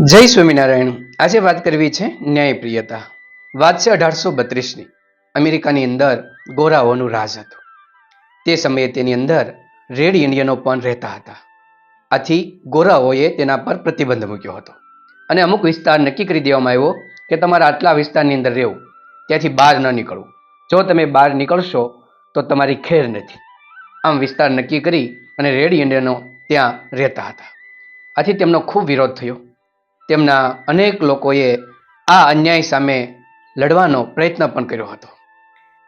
જય સ્વામિનારાયણ. આજે વાત કરવી છે ન્યાયપ્રિયતા. વાત છે અઢારસો બત્રીસની. અમેરિકાની અંદર ગોરાઓનું રાજ હતું. તે સમયે તેની અંદર રેડ ઇન્ડિયનો પણ રહેતા હતા. આથી ગોરાઓએ તેના પર પ્રતિબંધ મૂક્યો હતો. અને અમુક વિસ્તાર નક્કી કરી દેવામાં આવ્યો કે તમારા આટલા વિસ્તારની અંદર રહેવું. ત્યાંથી બહાર ન નીકળવું. જો તમે બહાર નીકળશો, તો તમારી ખેર નથી. આમ વિસ્તાર નક્કી કરી અને રેડ ઇન્ડિયનો ત્યાં રહેતા હતા. આથી તેમનો ખૂબ વિરોધ થયો. તેમના અનેક લોકોએ આ અન્યાય સામે લડવાનો પ્રયત્ન પણ કર્યો હતો.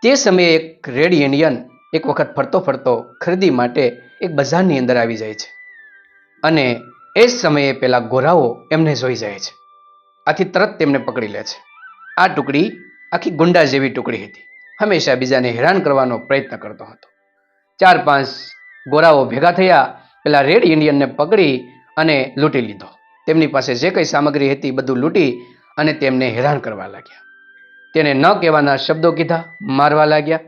તે સમયે એક રેડ યુનિયન એક વખત ફરતો ફરતો ખરીદી માટે એક બજારની અંદર આવી જાય છે અને એ જ સમયે પેલા ગોરાઓ એમને જોઈ જાય છે. આથી તરત તેમને પકડી લે છે. આ ટુકડી આખી ગુંડા જેવી ટુકડી હતી. હંમેશા બીજાને હેરાન કરવાનો પ્રયત્ન કરતો હતો. ચાર પાંચ ગોરાઓ ભેગા થયા, પેલા રેડ ઇન્ડિયનને પકડી અને લૂંટી લીધો. તેમની પાસે જે કંઈ સામગ્રી હતી બધું લૂંટી અને તેમને હેરાન કરવા લાગ્યા. તેને ન કહેવાના શબ્દો કીધા, મારવા લાગ્યા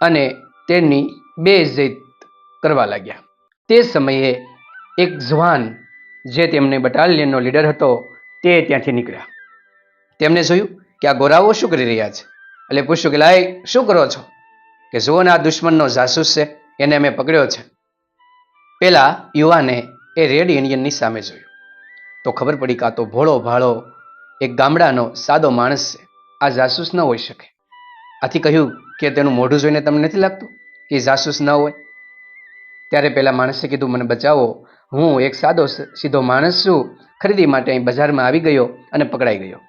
અને તેની બેઇજ્જત કરવા લાગ્યા. તે સમયે એક જવાન જે તેમની બટાલિયનનો લીડર હતો, તે ત્યાંથી નીકળ્યા. તેમને જોયું કે આ ગોરાઓ શું કરી રહ્યા છે? એટલે પૂછ્યું કે, લાય, શું કરો છો? કે જુઓ ને, આ દુશ્મનનો જાસૂસ છે, એને અમે પકડ્યો છે. પેલા યુવાને એ રેડ ઇન્ડિયનની સામે જોયું. તો ખબર પડી કાં તો ભોળો ભાળો એક ગામડાનો સાદો માણસ છે. આ જાસૂસ ન હોઈ શકે. આથી કહ્યું કે તેનું મોઢું જોઈને તમને નથી લાગતું કે જાસૂસ ન હોય? ત્યારે પહેલાં માણસે કીધું, મને બચાવો. હું એક સાદો સીધો માણસ છું. ખરીદી માટે અહીં બજારમાં આવી ગયો અને પકડાઈ ગયો.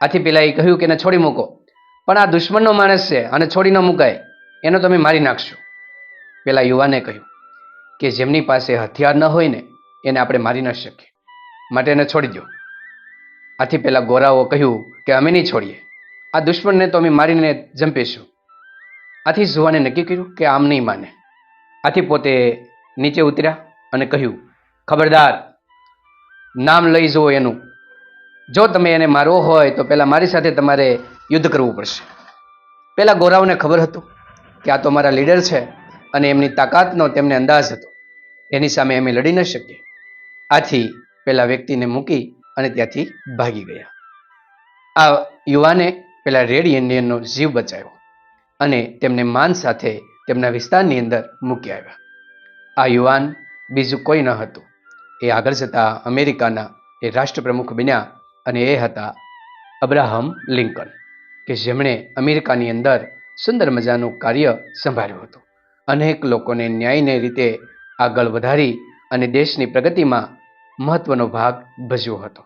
આથી પહેલાં એ કહ્યું કે, એને છોડી મૂકો. પણ આ દુશ્મનનો માણસ છે અને છોડી ન મૂકાય. એનો તમે મારી નાખશો. પેલા યુવાને કહ્યું કે, જેમની પાસે હથિયાર ન હોય ને, એને આપણે મારી ન શકીએ. માટે એને છોડી દો આથી પહેલાં ગોરાઓ કહ્યું કે અમે નહીં છોડીએ. આ દુશ્મનને તો અમે મારીને જંપીશું. આથી જુવાને નક્કી કર્યું કે આમ નહીં માને. આથી પોતે નીચે ઉતર્યા અને કહ્યું, ખબરદાર, નામ લઈ જુઓ એનું. જો તમે એને મારવો હોય તો પહેલાં મારી સાથે તમારે યુદ્ધ કરવું પડશે. પહેલાં ગોરાઓને ખબર હતું કે આ તો મારા લીડર છે અને એમની તાકાતનો તેમને અંદાજ હતો. એની સામે અમે લડી ન શકીએ. આથી પેલા વ્યક્તિને મૂકી અને ત્યાંથી ભાગી ગયા. આ યુવાને પેલા રેડ ઇન્ડિયનનો જીવ બચાવ્યો અને તેમને માન સાથે તેમના વિસ્તારની અંદર મૂકી આવ્યા. આ યુવાન બીજું કોઈ ન હતું. એ આગળ જતા અમેરિકાના એ રાષ્ટ્રપ્રમુખ બન્યા અને એ હતા અબ્રાહમ લિંકન, કે જેમણે અમેરિકાની અંદર સુંદર મજાનું કાર્ય સંભાળ્યું હતું. અનેક લોકોને ન્યાયને રીતે આગળ વધારી અને દેશની પ્રગતિમાં મહત્વનો ભાગ ભજવ્યો હતો.